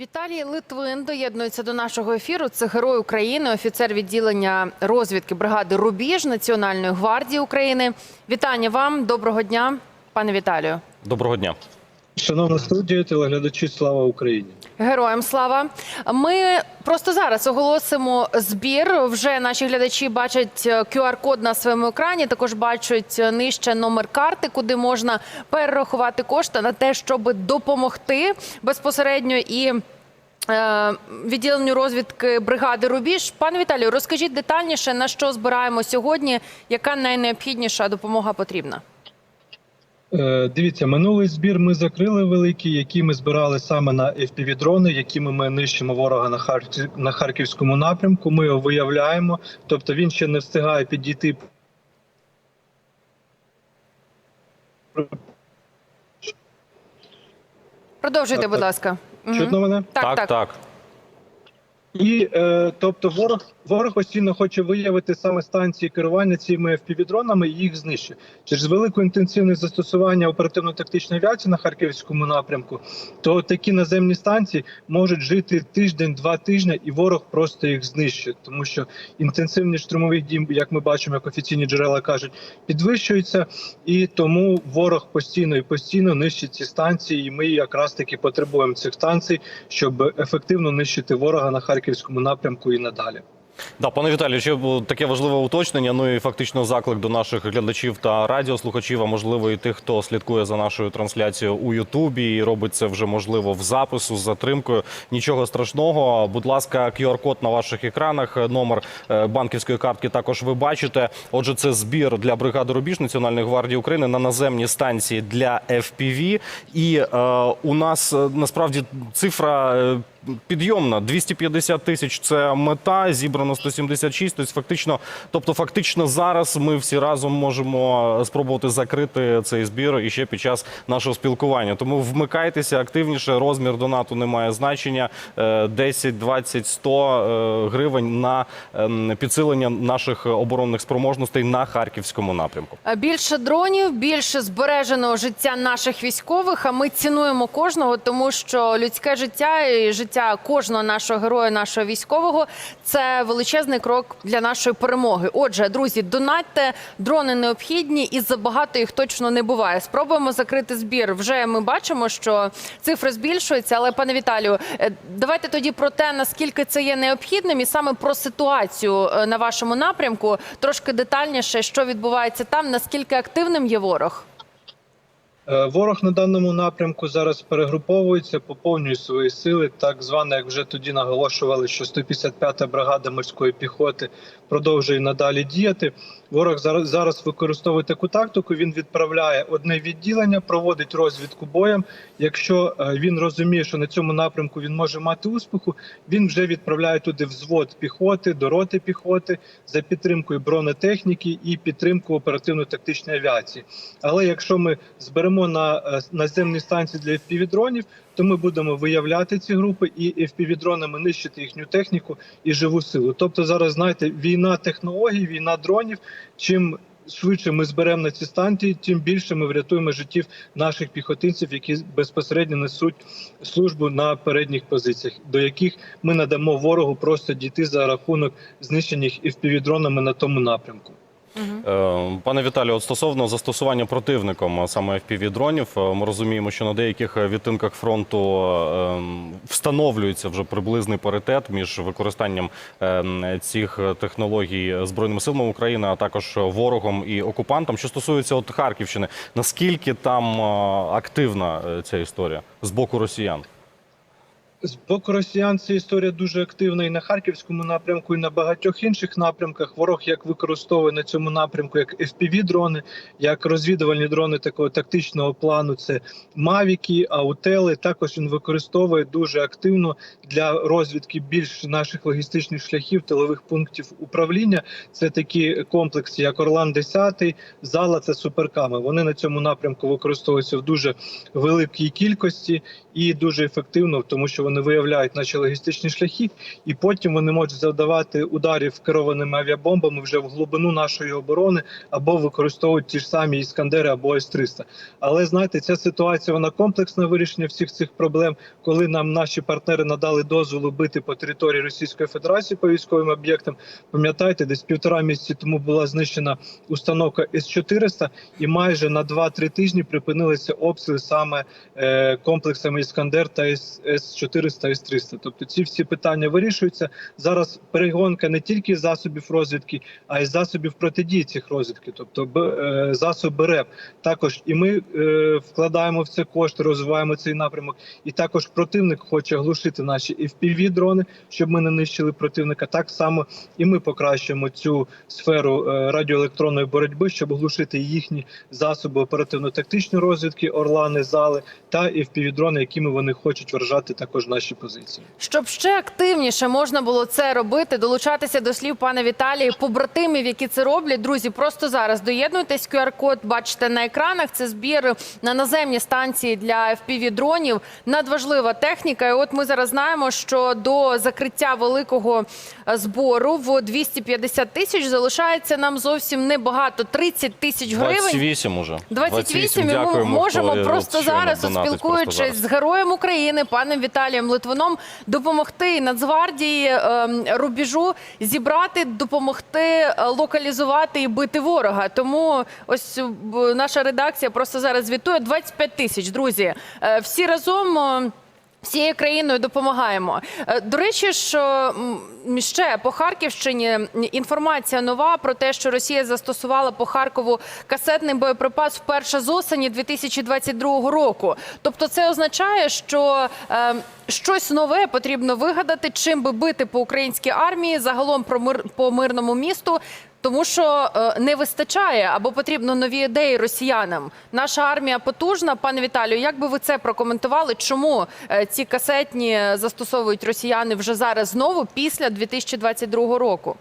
Віталій Литвин доєднується до нашого ефіру. Це герой України, офіцер відділення розвідки бригади Рубіж Національної гвардії України. Вітання вам, доброго дня, пане Віталію. Доброго дня. Шановна студія, телеглядачі, слава Україні! Героям слава. Ми просто зараз оголосимо збір. Вже наші глядачі бачать е, QR-код на своєму екрані. Також бачать е, нижче номер карти, куди можна перерахувати кошти на те, щоб допомогти безпосередньо і. е, Відділенню розвідки бригади Рубіж. Пане Віталію, розкажіть детальніше, на що збираємо сьогодні, яка найнеобхідніша допомога потрібна? Е, Дивіться, минулий збір ми закрили великий, який ми збирали саме на fpv дрони якими ми нищимо ворога на Харків на харківському напрямку. Ми його виявляємо, тобто він ще не встигає підійти. Продовжуйте, будь ласка. Чутно мене? Так, так. так. І е, тобто, ворог ворог постійно хоче виявити саме станції керування цими FPV-дронами і їх знищити. Через велику інтенсивність застосування оперативно-тактичної авіації на харківському напрямку, то такі наземні станції можуть жити тиждень-два тижні, і ворог просто їх знищує, тому що інтенсивність штурмових дій, як ми бачимо, як офіційні джерела кажуть, підвищується, і тому ворог постійно і постійно нищить ці станції. І ми якраз таки потребуємо цих станцій, щоб ефективно нищити ворога на харківському напрямку і надалі. Да, пане Віталію, ще таке важливе уточнення. Ну і фактично заклик до наших глядачів та радіослухачів, а можливо і тих, хто слідкує за нашою трансляцією у Ютубі і робить це вже можливо в запису з затримкою. Нічого страшного. Будь ласка, QR-код на ваших екранах. Номер е, банківської картки також ви бачите. Отже, це збір для бригади Рубіж Національної гвардії України на наземні станції для FPV. І е, у нас е, насправді цифра. Підйомна 250 тисяч це мета, зібрано 176. Тобто фактично, тобто фактично зараз ми всі разом можемо спробувати закрити цей збір і ще під час нашого спілкування. Тому вмикайтеся активніше. Розмір донату не має значення. Е, 10, 20, 100 е, гривень на ем, підсилення наших оборонних спроможностей на харківському напрямку. Е, Більше дронів, більше збереженого життя наших військових. А ми цінуємо кожного, тому що людське життя і життя кожного нашого героя, нашого військового це величезний крок для нашої перемоги. Отже, друзі, донатьте дрони необхідні, і забагато їх точно не буває. Спробуємо закрити збір. Вже ми бачимо, що цифри збільшуються. Але пане Віталію, е, давайте тоді про те, наскільки це є необхідним, і саме про ситуацію е, на вашому напрямку трошки детальніше, що відбувається там, наскільки активним є ворог. Е, Ворог на даному напрямку зараз перегруповується, поповнює свої сили. Так зване, як вже тоді наголошували, що 155-та бригада морської піхоти продовжує надалі діяти. Ворог зараз зараз використовує таку тактику. Він відправляє одне відділення, проводить розвідку боєм. Якщо е, він розуміє, що на цьому напрямку він може мати успіху, він вже відправляє туди взвод піхоти, до роти піхоти за підтримкою бронетехніки і підтримку оперативно-тактичної авіації. Але якщо ми зберемо на е, наземні станції для FPV-дронів, то ми будемо виявляти ці групи і FPV-дронами нищити їхню техніку і живу силу. Тобто зараз знаєте, війна технологій, війна дронів. Чим швидше ми зберемо на ці станції, тим більше ми врятуємо життів наших піхотинців, які безпосередньо несуть службу на передніх позиціях, до яких ми надамо ворогу просто дійти за рахунок знищення їх FPV-дронами на тому напрямку. Е, Пане Віталію, от стосовно застосування противником саме FPV-дронів, е, ми розуміємо, що на деяких відтинках фронту е, встановлюється вже приблизний паритет між використанням е, цих технологій збройними силами України, а також ворогом і окупантом. Що стосується от Харківщини, наскільки там е, активна е, ця історія з боку росіян? Боку росіян ця історія дуже активна і на харківському напрямку, і на багатьох інших напрямках. Ворог як використовує на цьому напрямку як FPV-дрони, як розвідувальні дрони такого тактичного плану. Це мавіки, аутели. Також він використовує дуже активно для розвідки більш наших логістичних шляхів, тилових пунктів управління. Це такі комплекси, як Орлан 10 зала. Це суперками. Вони на цьому напрямку використовуються в дуже великій кількості. І дуже ефективно, тому що вони виявляють наші логістичні шляхи, і потім вони можуть завдавати ударів керованими авіабомбами вже в глибину нашої оборони або використовують ті ж самі іскандери або С-300. Але знаєте, ця ситуація вона комплексне вирішення всіх цих проблем, коли нам наші партнери надали дозволу бити по території Російської Федерації по військовим об'єктам. Пам'ятаєте, десь півтора місяці тому була знищена установка С-400, і майже на 2-3 тижні припинилися обстріли саме е, комплексами Іскандер та С- С-400 С-300. Тобто ці всі питання вирішуються. Зараз перегонка не тільки засобів розвідки, а й засобів протидії цих розвідки, тобто е, засоби РЕП. Також і ми е, вкладаємо в це кошти, розвиваємо цей напрямок. І також противник хоче глушити наші fpv дрони, щоб ми не нищили противника. Так само і ми покращуємо цю сферу е, радіоелектронної боротьби, щоб глушити їхні засоби оперативно-тактичної розвідки, орлани, зали та fpv дрони, якими вони хочуть вражати також наші позиції. Щоб ще активніше можна було це робити, долучатися до слів пана Віталії, побратимів, які це роблять. Друзі, просто зараз доєднуйтесь. QR-код бачите на екранах. Це збір на наземні станції для fpv дронів. Надважлива техніка. І от ми зараз знаємо, що до закриття великого е, збору в 250 тисяч залишається нам зовсім небагато 30 тисяч гривень. 28 уже. 28, і ми Дякуємо, можемо хто, просто зараз, донатить, просто спілкуючись зараз. з героєм України, паном Віталієм Литвином, допомогти Нацгвардії рубежу рубіжу зібрати, допомогти е, локалізувати і бити ворога. Тому ось е, наша редакція просто зараз звітує 25 тисяч. Друзі, Е, всі разом. Всією країною допомагаємо. Е, До речі, що ще по Харківщині інформація нова про те, що Росія застосувала по Харкову касетний боєприпас вперше з осені 2022 року. Тобто, це означає, що е, щось нове потрібно вигадати, чим би бити по українській армії, загалом про мир по мирному місту. Тому що е, не вистачає або потрібно нові ідеї росіянам. Наша армія потужна. Пане Віталію, як би ви це прокоментували? Чому е, ці касетні застосовують росіяни вже зараз знову після 2022 року?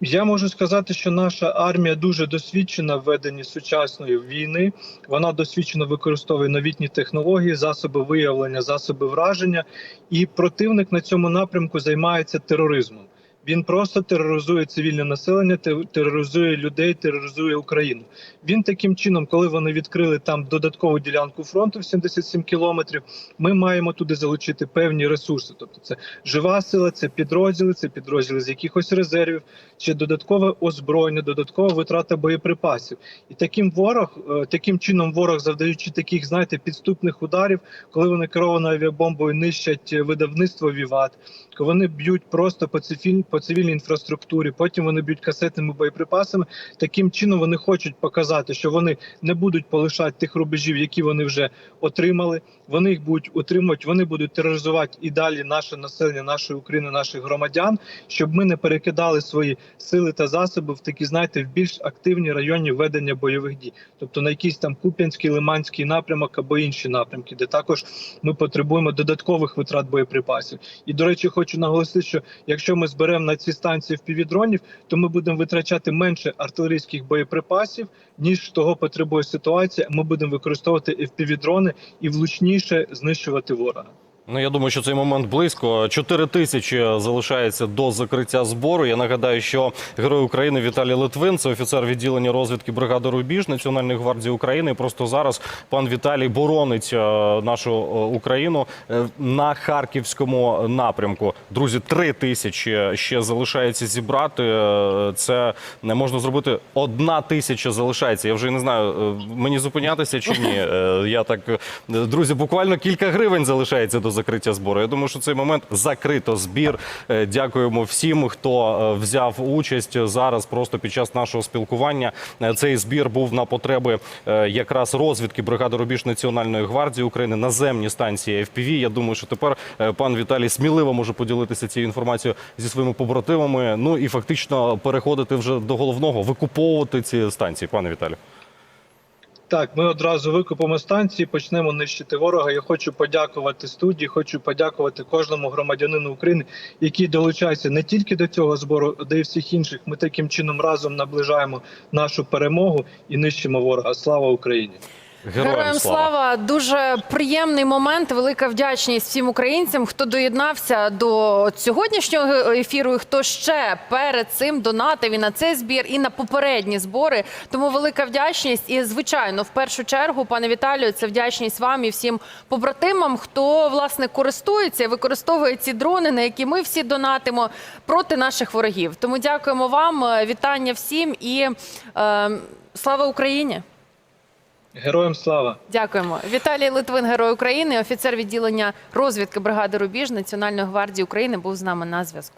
Я можу сказати, що наша армія дуже досвідчена в веденні сучасної війни. Вона досвідчено використовує новітні технології, засоби виявлення, засоби враження, і противник на цьому напрямку займається тероризмом. Він просто тероризує цивільне населення, те- тероризує людей, тероризує Україну. Він таким чином, коли вони відкрили там додаткову ділянку фронту в 77 кілометрів, ми маємо туди залучити певні ресурси. Тобто, це жива сила, це підрозділи, це підрозділи з якихось резервів, чи додаткове озброєння, додаткова витрата боєприпасів. І таким ворог, е, таким чином, ворог, завдаючи таких, знаєте, підступних ударів, коли вони керованою авіабомбою нищать е, видавництво Віват, коли вони б'ють просто по цивіль, по цивільній інфраструктурі, потім вони б'ють касетними боєприпасами. Таким чином вони хочуть показати, що вони не будуть полишати тих рубежів, які вони вже отримали. Вони їх будуть утримувати, вони будуть тероризувати і далі наше населення, нашої України, наших громадян, щоб ми не перекидали свої сили та засоби в такі, знаєте, в більш активні районі ведення бойових дій, тобто на якийсь там Куп'янський, Лиманський напрямок або інші напрямки, де також ми потребуємо додаткових витрат боєприпасів. І до речі, хочу наголосити, що якщо ми зберемо на ці станції впівдронів, то ми будемо витрачати менше артилерійських боєприпасів, ніж того потребує ситуація. Ми будемо використовувати FPV-дрони і влучніше знищувати ворога. Ну, я думаю, що цей момент близько. Чотири тисячі залишається до закриття збору. Я нагадаю, що герой України Віталій Литвин, це офіцер відділення розвідки бригади Рубіж Національної гвардії України. Просто зараз пан Віталій боронить е, нашу е, Україну е, на харківському напрямку. Друзі, три тисячі ще залишається зібрати. Це не можна зробити. Одна тисяча залишається. Я вже не знаю, мені зупинятися чи ні. Я так друзі, буквально кілька гривень залишається до закриття збору. Я думаю, що цей момент закрито збір. Е, Дякуємо всім, хто е, взяв участь зараз. Просто під час нашого спілкування Е, цей збір був на потреби якраз розвідки бригади Рубіж Національної гвардії України наземні станції FPV. Я думаю, що тепер пан Віталій сміливо може поділитися цією інформацією зі своїми побратимами. Ну і фактично переходити вже до головного, викуповувати ці станції, пане Віталію. Так, ми одразу викупимо станції, почнемо нищити ворога. Я хочу подякувати студії, хочу подякувати кожному громадянину України, який долучається не тільки до цього збору, де й всіх інших. Ми таким чином разом наближаємо нашу перемогу і нищимо ворога. Слава Україні! Героям слава. Дуже приємний момент. Велика вдячність всім українцям, хто доєднався до сьогоднішнього ефіру, і хто ще перед цим донатив і на цей збір, і на попередні збори. Тому велика вдячність. І звичайно, в першу чергу, пане Віталію, це вдячність вам і всім побратимам, хто власне користується і використовує ці дрони, на які ми всі донатимо проти наших ворогів. Тому дякуємо вам. е, Вітання всім і е, слава Україні! Героям слава! Дякуємо. Віталій Литвин, герой України, офіцер відділення розвідки бригади Рубіж Національної гвардії України, був з нами на зв'язку.